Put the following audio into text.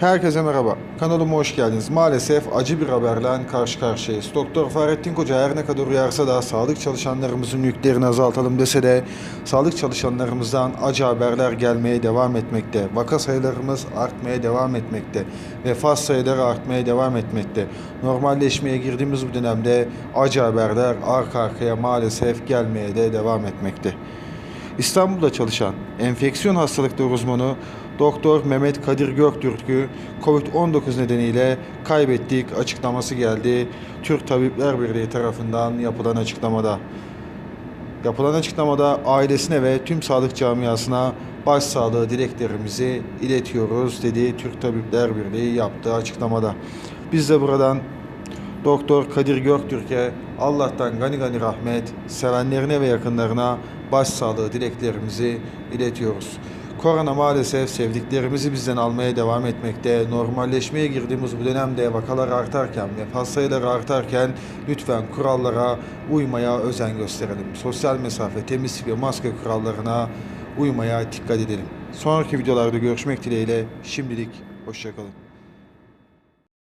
Herkese merhaba. Kanalıma hoş geldiniz. Maalesef acı bir haberle karşı karşıyayız. Doktor Fahrettin Koca her ne kadar uyarsa da sağlık çalışanlarımızın yüklerini azaltalım dese de sağlık çalışanlarımızdan acı haberler gelmeye devam etmekte. Vaka sayılarımız artmaya devam etmekte. Vefat sayıları artmaya devam etmekte. Normalleşmeye girdiğimiz bu dönemde acı haberler arka arkaya maalesef gelmeye de devam etmekte. İstanbul'da çalışan enfeksiyon hastalıkları uzmanı Doktor Mehmet Kadir Göktürk'ü COVID-19 nedeniyle kaybettik açıklaması geldi. Türk Tabipler Birliği tarafından yapılan açıklamada. Yapılan açıklamada ailesine ve tüm sağlık camiasına başsağlığı dileklerimizi iletiyoruz dedi Türk Tabipler Birliği yaptığı açıklamada. Biz de buradan Doktor Kadir Göktürk'e Allah'tan gani gani rahmet, sevenlerine ve yakınlarına başsağlığı dileklerimizi iletiyoruz. Korona maalesef sevdiklerimizi bizden almaya devam etmekte. Normalleşmeye girdiğimiz bu dönemde vakalar artarken, vefat sayıları artarken lütfen kurallara uymaya özen gösterelim. Sosyal mesafe, temizlik ve maske kurallarına uymaya dikkat edelim. Sonraki videolarda görüşmek dileğiyle şimdilik hoşçakalın.